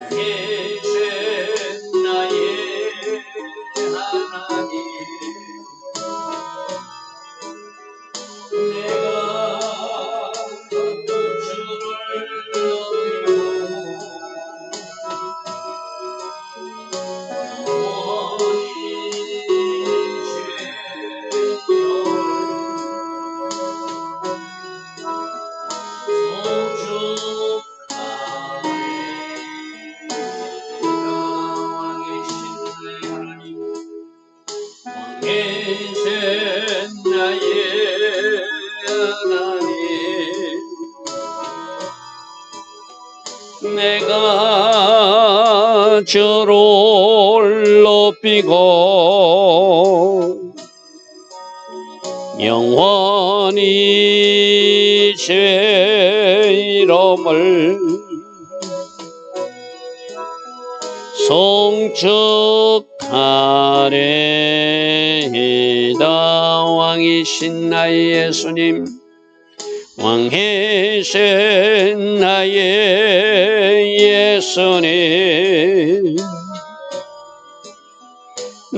계 높이고 영원히 제 이름을 송축하리이다. 왕이신 나의 예수님 왕이신 나의 예수님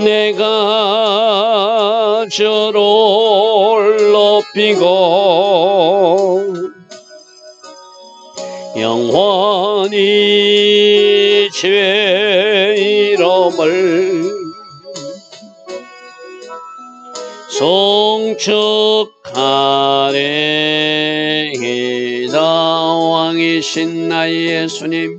내가 저를 높이고 영원히 제 이름을 송축하리이다 왕이신 나의 예수님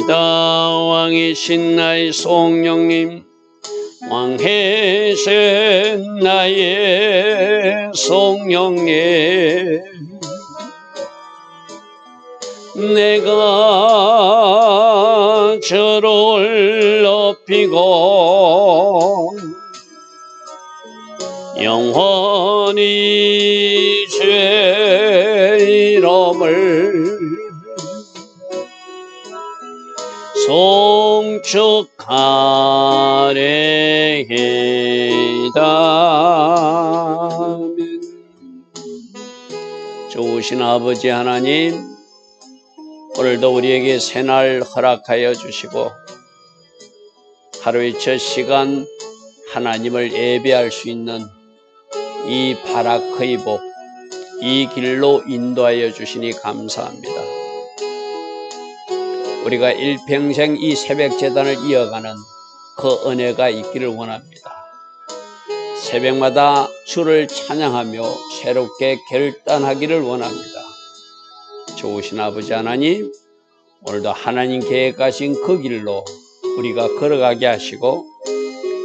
리이다 왕이신 나의 성령님 왕이신 나의 성령님. 내가 저를 높이고 영원히 축하리이다 아멘. 좋으신 아버지 하나님 오늘도 우리에게 새날 허락하여 주시고 하루의 첫 시간 하나님을 예배할 수 있는 이 바라크의 복, 이 길로 인도하여 주시니 감사합니다. 우리가 일평생 이 새벽 재단을 이어가는 그 은혜가 있기를 원합니다. 새벽마다 주를 찬양하며 새롭게 결단하기를 원합니다. 좋으신 아버지 하나님, 오늘도 하나님 계획하신 그 길로 우리가 걸어가게 하시고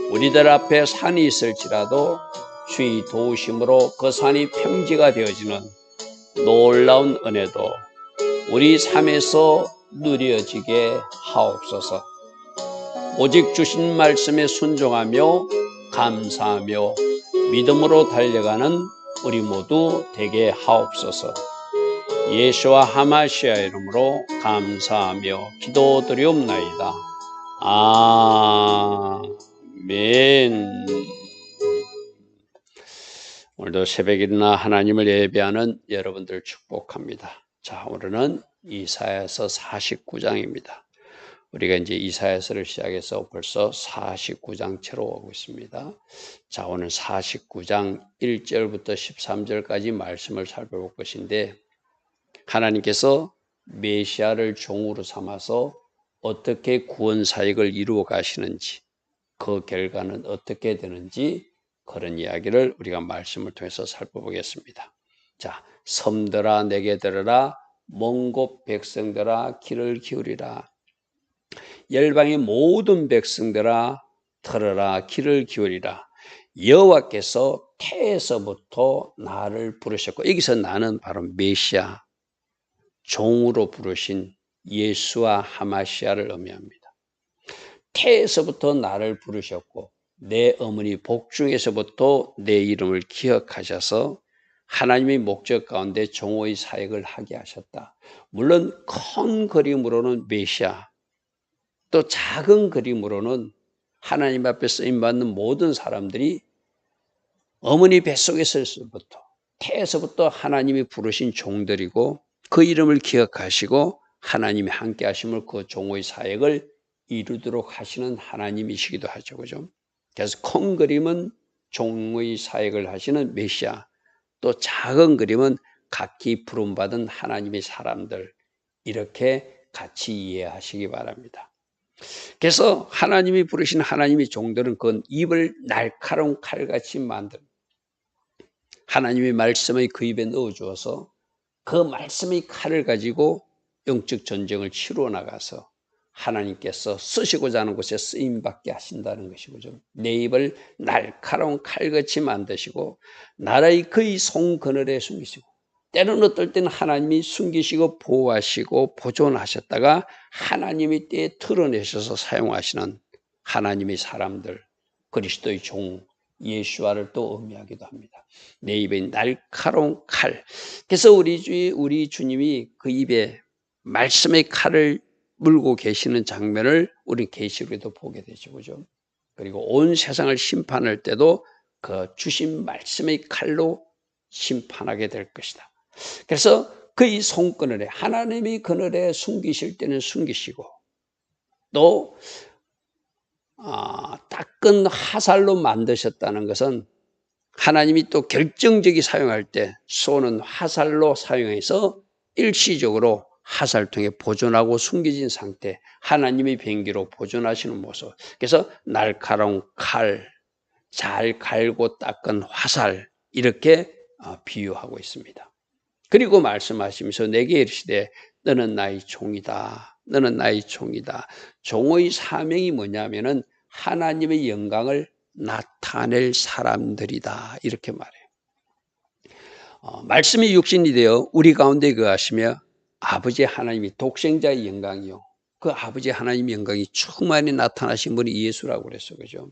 우리들 앞에 산이 있을지라도 주의 도우심으로 그 산이 평지가 되어지는 놀라운 은혜도 우리 삶에서 누려지게 하옵소서. 오직 주신 말씀에 순종하며 감사하며 믿음으로 달려가는 우리 모두 되게 하옵소서. 예수와 하마시아 이름으로 감사하며 기도드리옵나이다. 아멘. 오늘도 새벽 일어나 하나님을 예배하는 여러분들 축복합니다. 자, 오늘은 이사야서 49장입니다. 우리가 이제 이사야서를 시작해서 벌써 49장 채로 오고 있습니다. 자, 오늘 49장 1절부터 13절까지 말씀을 살펴볼 것인데 하나님께서 메시아를 종으로 삼아서 어떻게 구원 사역을 이루어 가시는지 그 결과는 어떻게 되는지 그런 이야기를 우리가 말씀을 통해서 살펴보겠습니다. 자, 섬들아 내게 들으라. 먼 곳 백성들아 귀를 기울이라. 열방의 모든 백성들아 들으라. 귀를 기울이라. 여호와께서 태에서부터 나를 부르셨고 여기서 나는 바로 메시아 종으로 부르신 예수와 하마시아를 의미합니다. 태에서부터 나를 부르셨고 내 어머니 복중에서부터 내 이름을 기억하셔서 하나님의 목적 가운데 종호의 사역을 하게 하셨다. 물론 큰 그림으로는 메시아, 또 작은 그림으로는 하나님 앞에 쓰임 받는 모든 사람들이 어머니 뱃속에서부터 태에서부터 하나님이 부르신 종들이고 그 이름을 기억하시고 하나님이 함께 하심을 그 종의 사역을 이루도록 하시는 하나님이시기도 하죠. 그죠? 그래서 큰 그림은 종의 사역을 하시는 메시아, 또 작은 그림은 각기 부름받은 하나님의 사람들, 이렇게 같이 이해하시기 바랍니다. 그래서 하나님이 부르신 하나님의 종들은 그 입을 날카로운 칼같이 만든 하나님의 말씀을 그 입에 넣어 주어서 그 말씀의 칼을 가지고 영적 전쟁을 치루어 나가서 하나님께서 쓰시고자 하는 곳에 쓰임 받게 하신다는 것이고죠. 내 입을 날카로운 칼같이 만드시고 나라의 그의 손 그늘에 숨기시고 때로는 어떨 때는 하나님이 숨기시고 보호하시고 보존하셨다가 하나님이 때에 드러내셔서 사용하시는 하나님의 사람들 그리스도의 종 예수와를 또 의미하기도 합니다. 내 입에 날카로운 칼. 그래서 우리 주 우리 주님이 그 입에 말씀의 칼을 물고 계시는 장면을 우리 계시록에도 보게 되죠. 그죠? 그리고 온 세상을 심판할 때도 그 주신 말씀의 칼로 심판하게 될 것이다. 그래서 그의 손그늘에 하나님이 그늘에 숨기실 때는 숨기시고 또 아, 따끈 화살로 만드셨다는 것은 하나님이 또 결정적이 사용할 때 쏘는 화살로 사용해서 일시적으로 화살통에 보존하고 숨겨진 상태 하나님의 변기로 보존하시는 모습 그래서 날카로운 칼, 잘 갈고 닦은 화살 이렇게 어, 비유하고 있습니다. 그리고 말씀하시면서 내게 이르시되 너는 나의 종이다. 너는 나의 종이다. 종의 사명이 뭐냐면은 하나님의 영광을 나타낼 사람들이다. 이렇게 말해요. 어, 말씀이 육신이 되어 우리 가운데 거하시며 아버지 하나님이 독생자의 영광이요. 그 아버지 하나님의 영광이 충만히 나타나신 분이 예수라고 그랬어. 그죠?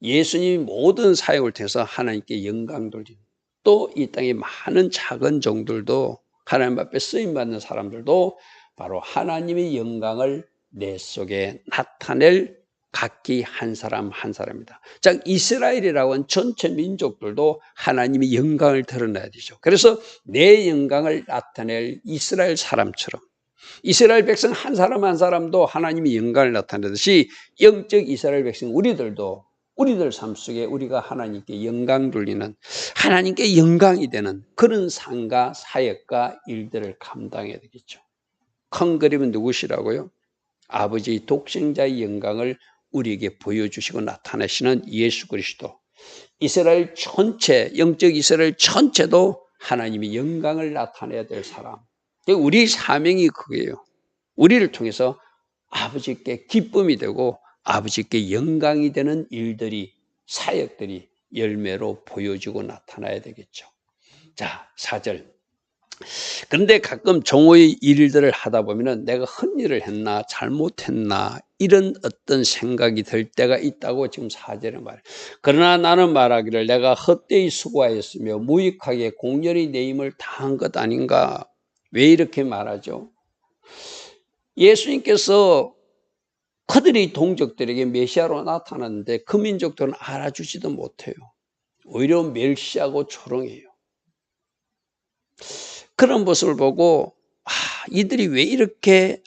예수님이 모든 사역을 통해서 하나님께 영광 돌리는 또이 땅에 많은 작은 종들도 하나님 앞에 쓰임 받는 사람들도 바로 하나님의 영광을 내 속에 나타낼 각기 한 사람 한 사람입니다. 자, 이스라엘이라고 하는 전체 민족들도 하나님의 영광을 드러내야 되죠. 그래서 내 영광을 나타낼 이스라엘 사람처럼 이스라엘 백성 한 사람 한 사람도 하나님의 영광을 나타내듯이 영적 이스라엘 백성 우리들도 우리들 삶 속에 우리가 하나님께 영광 돌리는 하나님께 영광이 되는 그런 상과 사역과 일들을 감당해야 되겠죠. 큰 그림은 누구시라고요? 아버지 독생자의 영광을 우리에게 보여주시고 나타내시는 예수 그리스도. 이스라엘 전체, 영적 이스라엘 전체도 하나님의 영광을 나타내야 될 사람. 우리 사명이 그게요. 우리를 통해서 아버지께 기쁨이 되고 아버지께 영광이 되는 일들이 사역들이 열매로 보여지고 나타나야 되겠죠. 자, 4절. 그런데 가끔 종의 일들을 하다 보면 내가 헛일을 했나 잘못했나 이런 어떤 생각이 들 때가 있다고 지금 사절에 말해요. 그러나 나는 말하기를 내가 헛되이 수고하였으며 무익하게 공연히 내 힘을 다한 것 아닌가 왜 이렇게 말하죠? 예수님께서 그들이 동족들에게 메시아로 나타났는데 그 민족들은 알아주지도 못해요. 오히려 멸시하고 조롱해요. 그런 모습을 보고 아, 이들이 왜 이렇게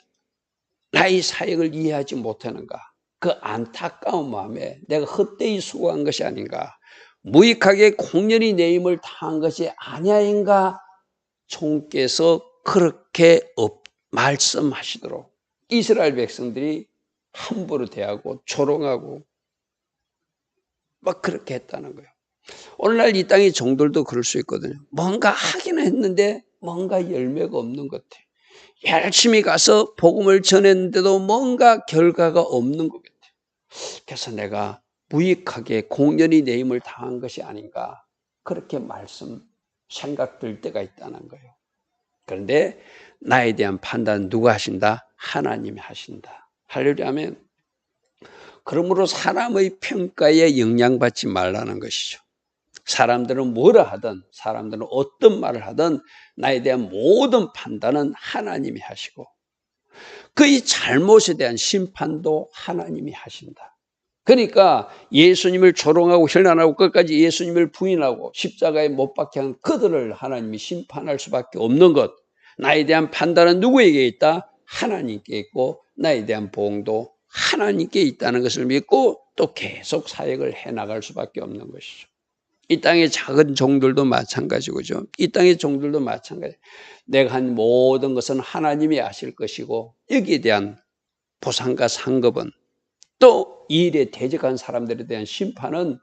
나의 사역을 이해하지 못하는가? 그 안타까운 마음에 내가 헛되이 수고한 것이 아닌가? 무익하게 공연히 내 힘을 다한 것이 아니인가? 총께서 그렇게 말씀하시도록 이스라엘 백성들이 함부로 대하고 조롱하고 막 그렇게 했다는 거예요. 오늘날 이 땅의 종들도 그럴 수 있거든요. 뭔가 하기는 했는데 뭔가 열매가 없는 것 같아요. 열심히 가서 복음을 전했는데도 뭔가 결과가 없는 것 같아요. 그래서 내가 무익하게 공연히 내 힘을 당한 것이 아닌가 그렇게 말씀 생각될 때가 있다는 거예요. 그런데 나에 대한 판단 누가 하신다? 하나님이 하신다. 할렐루야면 그러므로 사람의 평가에 영향받지 말라는 것이죠. 사람들은 뭐라 하든 사람들은 어떤 말을 하든 나에 대한 모든 판단은 하나님이 하시고 그의 잘못에 대한 심판도 하나님이 하신다. 그러니까 예수님을 조롱하고 혈난하고 끝까지 예수님을 부인하고 십자가에 못 박게 한 그들을 하나님이 심판할 수밖에 없는 것. 나에 대한 판단은 누구에게 있다? 하나님께 있고 나에 대한 보응도 하나님께 있다는 것을 믿고 또 계속 사역을 해나갈 수밖에 없는 것이죠. 이 땅의 작은 종들도 마찬가지고죠. 이 땅의 종들도 마찬가지. 내가 한 모든 것은 하나님이 아실 것이고 여기에 대한 보상과 상급은 또 이 일에 대적한 사람들에 대한 심판은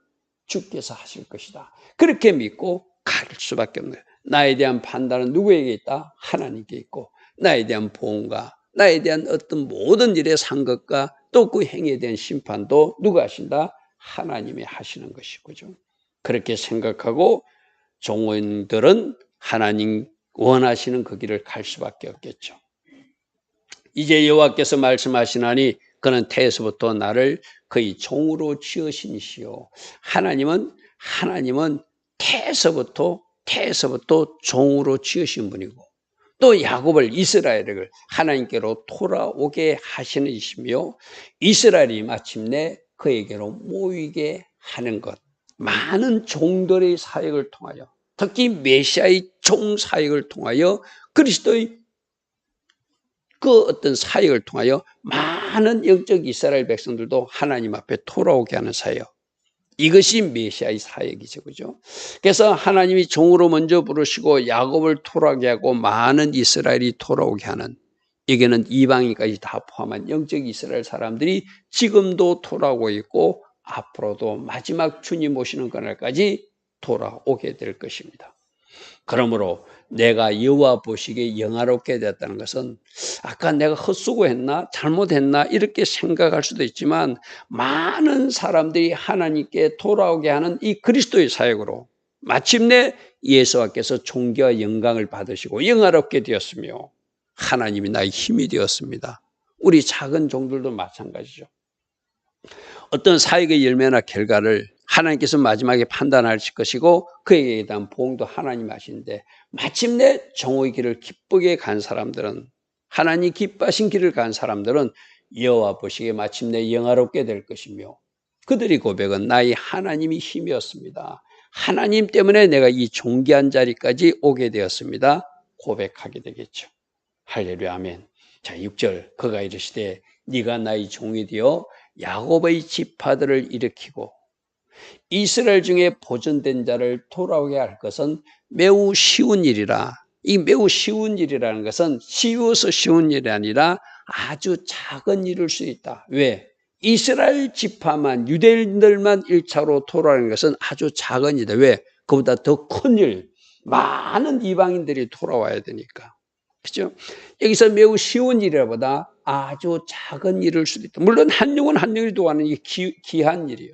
주께서 하실 것이다. 그렇게 믿고 갈 수밖에 없는 거예요. 나에 대한 판단은 누구에게 있다? 하나님께 있고 나에 대한 보험과 나에 대한 어떤 모든 일의 상급과 또 그 행위에 대한 심판도 누가 하신다? 하나님이 하시는 것이고죠. 그렇게 생각하고 종원들은 하나님 원하시는 그 길을 갈 수밖에 없겠죠. 이제 여호와께서 말씀하시나니 그는 태에서부터 나를 그의 종으로 지으신시오. 하나님은 하나님은 태에서부터 태에서부터 종으로 지으신 분이고 또 야곱을 이스라엘을 하나님께로 돌아오게 하시는 이시며 이스라엘이 마침내 그에게로 모이게 하는 것. 많은 종들의 사역을 통하여 특히 메시아의 종 사역을 통하여 그리스도의 그 어떤 사역을 통하여 많은 영적 이스라엘 백성들도 하나님 앞에 돌아오게 하는 사역. 이것이 메시아의 사역이죠. 그죠? 그래서 하나님이 종으로 먼저 부르시고 야곱을 돌아오게 하고 많은 이스라엘이 돌아오게 하는 여기는 이방인까지 다 포함한 영적 이스라엘 사람들이 지금도 돌아오고 있고 앞으로도 마지막 주님 오시는 그날까지 돌아오게 될 것입니다. 그러므로 내가 여호와 보시기에 영화롭게 되었다는 것은 아까 내가 헛수고했나 잘못했나 이렇게 생각할 수도 있지만 많은 사람들이 하나님께 돌아오게 하는 이 그리스도의 사역으로 마침내 예수와께서 존귀와 영광을 받으시고 영화롭게 되었으며 하나님이 나의 힘이 되었습니다. 우리 작은 종들도 마찬가지죠. 어떤 사역의 열매나 결과를 하나님께서 마지막에 판단하실 것이고 그에게 대한 보응도 하나님 하시는데 마침내 정오의 길을 기쁘게 간 사람들은 하나님 기뻐하신 길을 간 사람들은 여호와 보시기에 마침내 영화롭게 될 것이며 그들이 고백은 나의 하나님이 힘이었습니다. 하나님 때문에 내가 이 존귀한 자리까지 오게 되었습니다. 고백하게 되겠죠. 할렐루야 아멘. 자, 6절 그가 이르시되 네가 나의 종이 되어 야곱의 지파들을 일으키고 이스라엘 중에 보존된 자를 돌아오게 할 것은 매우 쉬운 일이라. 이 매우 쉬운 일이라는 것은 쉬워서 쉬운 일이 아니라 아주 작은 일일 수 있다. 왜? 이스라엘 지파만 유대인들만 1차로 돌아오는 것은 아주 작은 일이다. 왜? 그보다 더 큰 일, 많은 이방인들이 돌아와야 되니까. 그죠? 여기서 매우 쉬운 일이라보다 아주 작은 일일 수도 있다. 물론 한 영혼 한 영혼이 도하는 이 귀한 일이에요.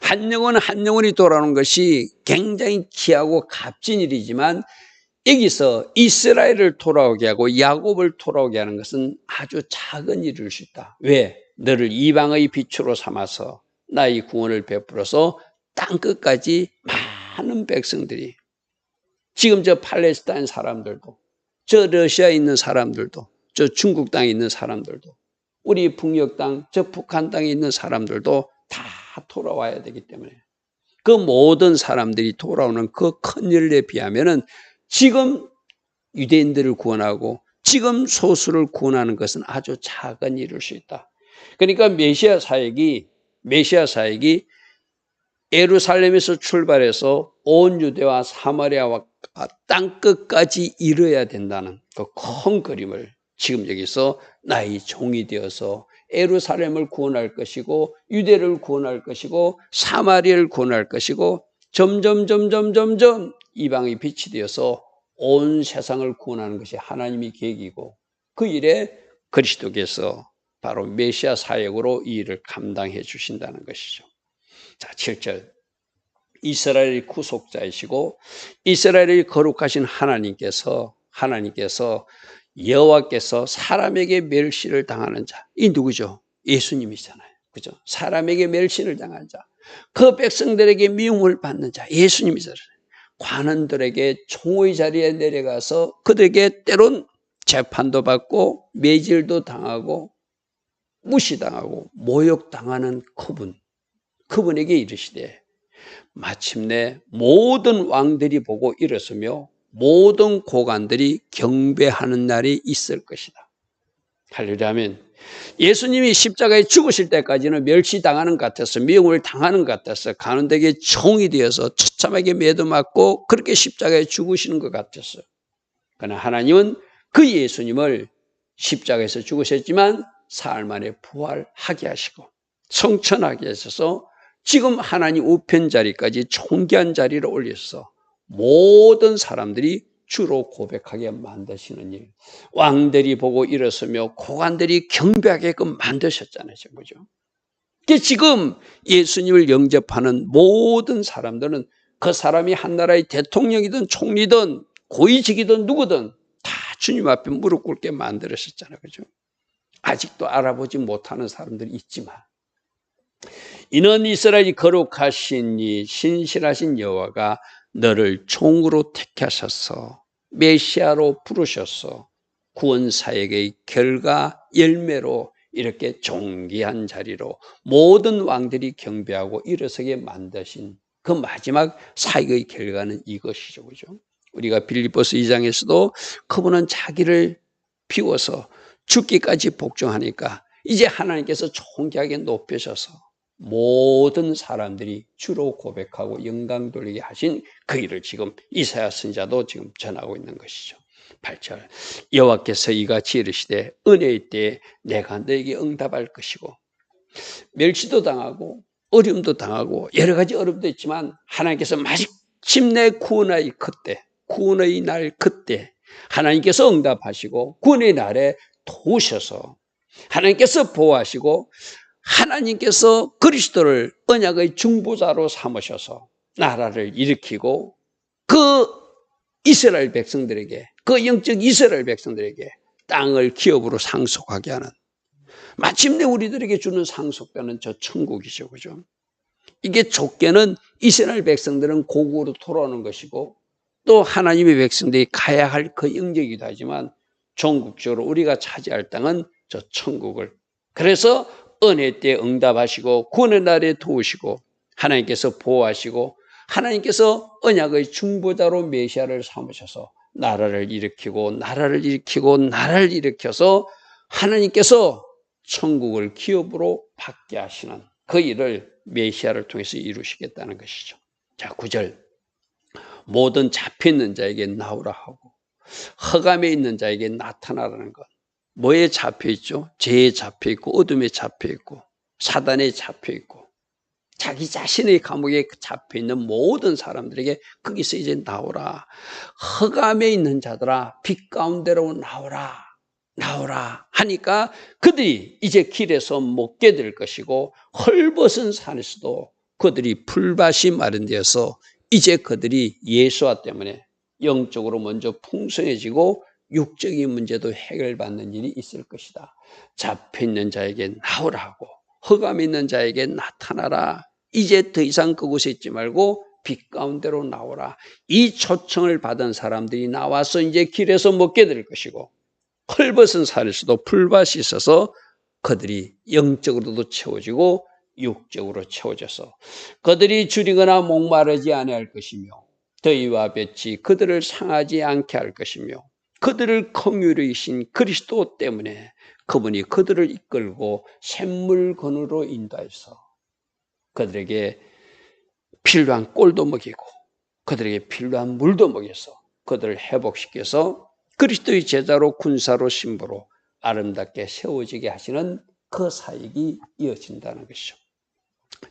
한 영혼 한 영혼이 돌아오는 것이 굉장히 귀하고 값진 일이지만 여기서 이스라엘을 돌아오게 하고 야곱을 돌아오게 하는 것은 아주 작은 일일 수 있다. 왜? 너를 이방의 빛으로 삼아서 나의 구원을 베풀어서 땅 끝까지 많은 백성들이 지금 저 팔레스타인 사람들도 저 러시아에 있는 사람들도 저 중국 땅에 있는 사람들도 우리 북녘 땅, 저 북한 땅에 있는 사람들도 다 돌아와야 되기 때문에 그 모든 사람들이 돌아오는 그 큰 일에 비하면은 지금 유대인들을 구원하고 지금 소수를 구원하는 것은 아주 작은 일일 수 있다. 그러니까 메시아 사역이 메시아 사역이 예루살렘에서 출발해서 온 유대와 사마리아와 땅 끝까지 이뤄야 된다는 그 큰 그림을 지금 여기서 나의 종이 되어서 에루살렘을 구원할 것이고 유대를 구원할 것이고 사마리아를 구원할 것이고 점점 점점 점점 이방의 빛이 되어서 온 세상을 구원하는 것이 하나님의 계획이고 그 일에 그리스도께서 바로 메시아 사역으로 이 일을 감당해 주신다는 것이죠. 자, 7절. 이스라엘의 구속자이시고 이스라엘의 거룩하신 하나님께서 하나님께서 여호와께서 사람에게 멸시를 당하는 자. 이 누구죠? 예수님이잖아요. 그죠? 사람에게 멸시를 당한 자. 그 백성들에게 미움을 받는 자. 예수님이잖아요. 관원들에게 총의 자리에 내려가서 그들에게 때론 재판도 받고 매질도 당하고 무시당하고 모욕당하는 그분. 그분에게 이르시되 마침내 모든 왕들이 보고 일어서며 모든 고관들이 경배하는 날이 있을 것이다. 할렐루야면 예수님이 십자가에 죽으실 때까지는 멸시당하는 것 같아서 미움을 당하는 것 같아서 가는데게 종이 되어서 처참하게 매도 맞고 그렇게 십자가에 죽으시는 것 같았어요. 그러나 하나님은 그 예수님을 십자가에서 죽으셨지만 사흘 만에 부활하게 하시고 성천하게 하셔서 지금 하나님 우편 자리까지 존귀한 자리를 올려서 모든 사람들이 주로 고백하게 만드시는 일. 왕들이 보고 일어서며 고관들이 경배하게끔 만드셨잖아요. 그죠? 지금 예수님을 영접하는 모든 사람들은 그 사람이 한 나라의 대통령이든 총리든 고위직이든 누구든 다 주님 앞에 무릎 꿇게 만들으셨잖아요. 그죠? 아직도 알아보지 못하는 사람들이 있지만 이는 이스라엘이 거룩하신 이 신실하신 여호와가 너를 종으로 택하셔서 메시아로 부르셔서 구원사역의 결과 열매로 이렇게 존귀한 자리로 모든 왕들이 경배하고 일어서게 만드신 그 마지막 사역의 결과는 이것이죠. 그죠? 우리가 빌리포스 2장에서도 그분은 자기를 비워서 죽기까지 복종하니까 이제 하나님께서 존귀하게 높여셔서 모든 사람들이 주로 고백하고 영광 돌리게 하신 그 일을 지금 이사야 선자도 지금 전하고 있는 것이죠. 8절 여호와께서 이같이 이르시되 은혜의 때에 내가 너에게 응답할 것이고 멸시도 당하고 어려움도 당하고 여러 가지 어려움도 있지만 하나님께서 마침내 구원의 그때 구원의 날 그때 하나님께서 응답하시고 구원의 날에 도우셔서 하나님께서 보호하시고 하나님께서 그리스도를 언약의 중보자로 삼으셔서 나라를 일으키고 그 이스라엘 백성들에게 그 영적 이스라엘 백성들에게 땅을 기업으로 상속하게 하는 마침내 우리들에게 주는 상속되는 저 천국이죠. 그죠? 이게 좁게는 이스라엘 백성들은 고국으로 돌아오는 것이고 또 하나님의 백성들이 가야 할 그 영적이기도 하지만 전국적으로 우리가 차지할 땅은 저 천국을 그래서 은혜 때 응답하시고 구원의 날에 도우시고 하나님께서 보호하시고 하나님께서 언약의 중보자로 메시아를 삼으셔서 나라를 일으키고 나라를 일으키고 나라를 일으켜서 하나님께서 천국을 기업으로 받게 하시는 그 일을 메시아를 통해서 이루시겠다는 것이죠. 자, 9절. 모든 잡혀 있는 자에게 나오라 하고 허감에 있는 자에게 나타나라는 것. 뭐에 잡혀 있죠? 죄에 잡혀 있고 어둠에 잡혀 있고 사단에 잡혀 있고 자기 자신의 감옥에 잡혀 있는 모든 사람들에게 거기서 이제 나오라. 허감에 있는 자들아 빛 가운데로 나오라. 나오라 하니까 그들이 이제 길에서 먹게 될 것이고 헐벗은 산에서도 그들이 풀밭이 마련되어서 이제 그들이 예수와 때문에 영적으로 먼저 풍성해지고 육적인 문제도 해결받는 일이 있을 것이다. 잡혀 있는 자에게 나오라고 허감 있는 자에게 나타나라. 이제 더 이상 그곳에 있지 말고 빛 가운데로 나오라. 이 초청을 받은 사람들이 나와서 이제 길에서 먹게 될 것이고 헐벗은 살에서도 풀밭이 있어서 그들이 영적으로도 채워지고 육적으로 채워져서 그들이 줄이거나 목마르지 아니할 것이며 더위와 볕이 그들을 상하지 않게 할 것이며 그들을 긍휼히신 그리스도 때문에 그분이 그들을 이끌고 샘물 건으로 인도해서 그들에게 필요한 꼴도 먹이고 그들에게 필요한 물도 먹여서 그들을 회복시켜서 그리스도의 제자로 군사로 신부로 아름답게 세워지게 하시는 그 사역이 이어진다는 것이죠.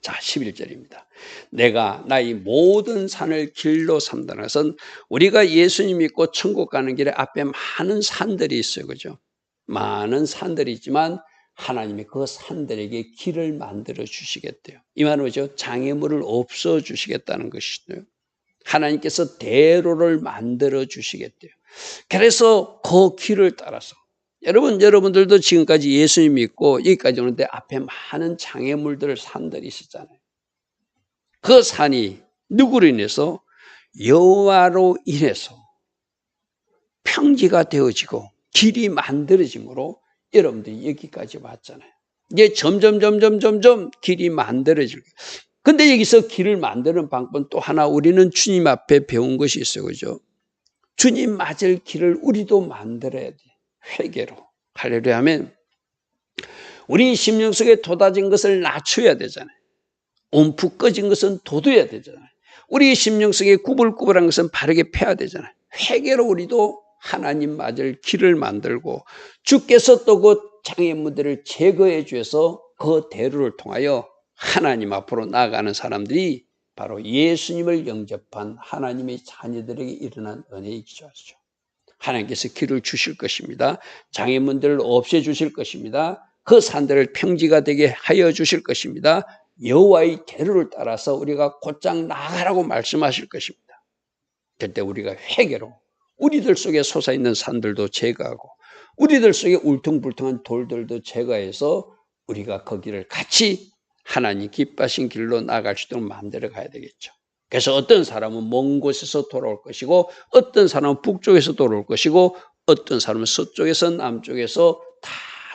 자, 11절입니다. 내가 나의 모든 산을 길로 삼다는 것은 우리가 예수님 믿고 천국 가는 길에 앞에 많은 산들이 있어요. 그죠? 많은 산들이 있지만 하나님이 그 산들에게 길을 만들어 주시겠대요. 이 말은 뭐죠? 장애물을 없어 주시겠다는 것이죠. 하나님께서 대로를 만들어 주시겠대요. 그래서 그 길을 따라서 여러분 여러분들도 지금까지 예수님 믿고 여기까지 오는데 앞에 많은 장애물들 산들이 있었잖아요. 그 산이 누구로 인해서 여호와로 인해서 평지가 되어지고 길이 만들어짐으로 여러분들이 여기까지 왔잖아요. 이게 점점 점점 점점 길이 만들어지고 근데 여기서 길을 만드는 방법은 또 하나 우리는 주님 앞에 배운 것이 있어요. 그죠? 주님 맞을 길을 우리도 만들어야 돼. 회개로. 할렐루야 하면 우리 심령 속에 돋아진 것을 낮춰야 되잖아요. 온푹 꺼진 것은 돋워야 되잖아요. 우리 심령 속에 구불구불한 것은 바르게 패야 되잖아요. 회개로 우리도 하나님 맞을 길을 만들고 주께서 또 그 장애물들을 제거해 주셔서 그 대로를 통하여 하나님 앞으로 나아가는 사람들이 바로 예수님을 영접한 하나님의 자녀들에게 일어난 은혜의 기조하시죠. 하나님께서 길을 주실 것입니다. 장애물들을 없애 주실 것입니다. 그 산들을 평지가 되게 하여 주실 것입니다. 여호와의 대로를 따라서 우리가 곧장 나가라고 말씀하실 것입니다. 그때 우리가 회개로 우리들 속에 솟아 있는 산들도 제거하고 우리들 속에 울퉁불퉁한 돌들도 제거해서 우리가 거기를 같이 하나님 기뻐하신 길로 나갈 수 있도록 만들어 가야 되겠죠. 그래서 어떤 사람은 먼 곳에서 돌아올 것이고 어떤 사람은 북쪽에서 돌아올 것이고 어떤 사람은 서쪽에서 남쪽에서 다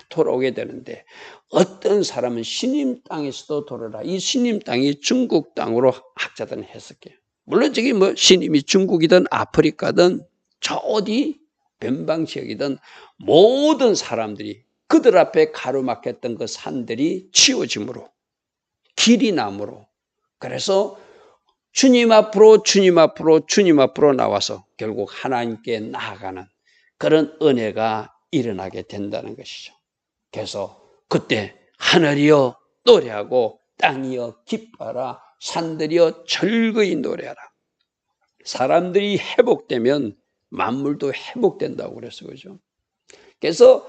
돌아오게 되는데 어떤 사람은 신임 땅에서도 돌아라. 이 신임 땅이 중국 땅으로 학자들은 해석해요. 물론 저기 뭐 신임이 중국이든 아프리카든 저 어디 변방 지역이든 모든 사람들이 그들 앞에 가로막혔던 그 산들이 치워짐으로 길이 남으로 그래서 주님 앞으로 주님 앞으로 주님 앞으로 나와서 결국 하나님께 나아가는 그런 은혜가 일어나게 된다는 것이죠. 그래서 그때 하늘이여 노래하고 땅이여 기뻐라 산들이여 즐거이 노래하라. 사람들이 회복되면 만물도 회복된다고 그랬어 그죠? 그래서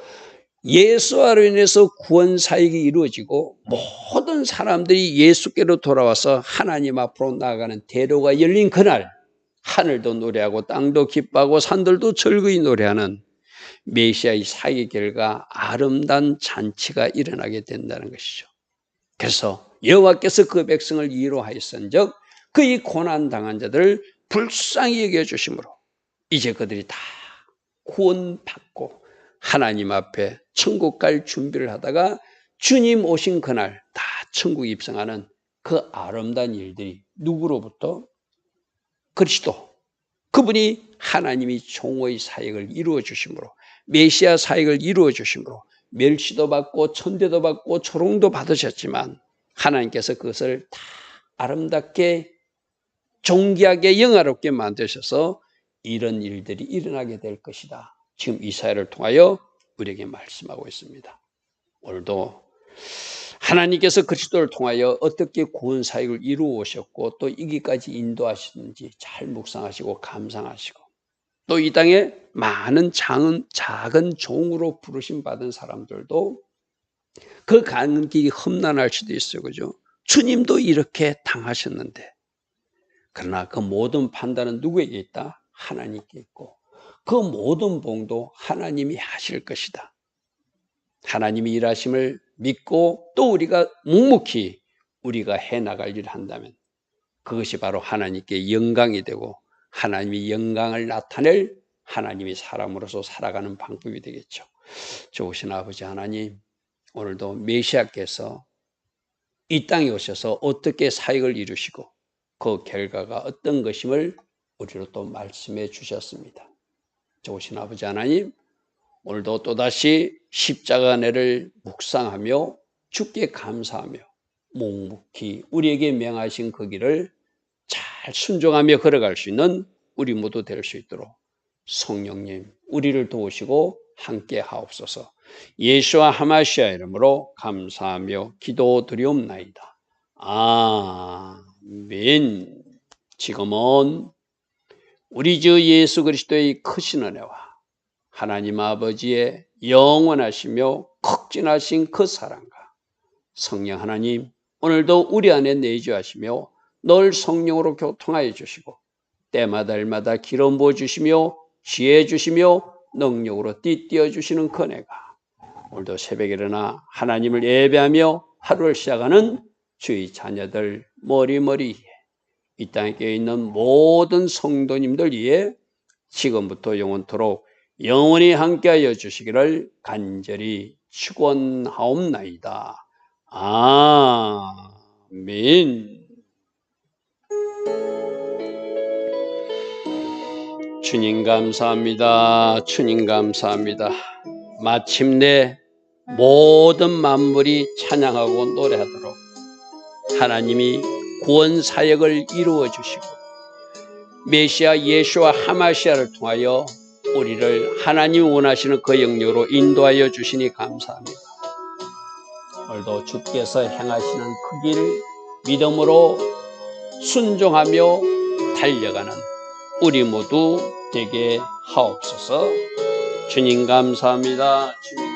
예수와로 인해서 구원 사역이 이루어지고 모든 사람들이 예수께로 돌아와서 하나님 앞으로 나아가는 대로가 열린 그날 하늘도 노래하고 땅도 기뻐하고 산들도 즐거이 노래하는 메시아의 사역 결과 아름다운 잔치가 일어나게 된다는 것이죠. 그래서 여호와께서 그 백성을 위로하였은즉 그의 고난 당한 자들을 불쌍히 여겨 주심으로 이제 그들이 다 구원받고 하나님 앞에 천국 갈 준비를 하다가 주님 오신 그날 다 천국 입성하는 그 아름다운 일들이 누구로부터 그리스도 그분이 하나님이 종의 사역을 이루어 주심으로 메시아 사역을 이루어 주심으로 멸시도 받고 천대도 받고 조롱도 받으셨지만 하나님께서 그것을 다 아름답게 존귀하게 영화롭게 만드셔서 이런 일들이 일어나게 될 것이다. 지금 이사야를 통하여 우리에게 말씀하고 있습니다. 오늘도 하나님께서 그리스도를 통하여 어떻게 구원 사역을 이루어 오셨고 또 이기까지 인도하시는지 잘 묵상하시고 감상하시고 또 이 땅에 많은 작은, 작은 종으로 부르심 받은 사람들도 그 가는 길이 험난할 수도 있어요. 그죠? 주님도 이렇게 당하셨는데 그러나 그 모든 판단은 누구에게 있다? 하나님께 있고 그 모든 봉도 하나님이 하실 것이다. 하나님이 일하심을 믿고 또 우리가 묵묵히 우리가 해 나갈 일을 한다면 그것이 바로 하나님께 영광이 되고 하나님이 영광을 나타낼 하나님이 사람으로서 살아가는 방법이 되겠죠. 좋으신 아버지 하나님, 오늘도 메시아께서 이 땅에 오셔서 어떻게 사역을 이루시고 그 결과가 어떤 것임을 우리로 또 말씀해 주셨습니다. 좋으신 아버지 하나님, 오늘도 또다시 십자가 내를 묵상하며 주께 감사하며 묵묵히 우리에게 명하신 그 길을 잘 순종하며 걸어갈 수 있는 우리 모두 될 수 있도록 성령님 우리를 도우시고 함께 하옵소서 예수와 하마시아 이름으로 감사하며 기도드리옵나이다. 아멘 지금은 우리 주 예수 그리스도의 크신 은혜와 하나님 아버지의 영원하시며 극진하신 그 사랑과 성령 하나님 오늘도 우리 안에 내주하시며 널 성령으로 교통하여 주시고 때마다 일마다 기름 부어 주시며 지혜 주시며 능력으로 띠띠어 주시는 그네가 오늘도 새벽에 일어나 하나님을 예배하며 하루를 시작하는 주의 자녀들 머리머리에 이 땅에 있는 모든 성도님들 위해 지금부터 영원토록 영원히 함께하여 주시기를 간절히 축원하옵나이다. 아멘. 주님 감사합니다. 주님 감사합니다. 마침내 모든 만물이 찬양하고 노래하도록 하나님이 구원 사역을 이루어 주시고 메시아 예수와 하마시아를 통하여 우리를 하나님 원하시는 그 영역으로 인도하여 주시니 감사합니다. 오늘도 주께서 행하시는 그 길을 믿음으로 순종하며 달려가는 우리 모두 되게 하옵소서. 주님 감사합니다. 주님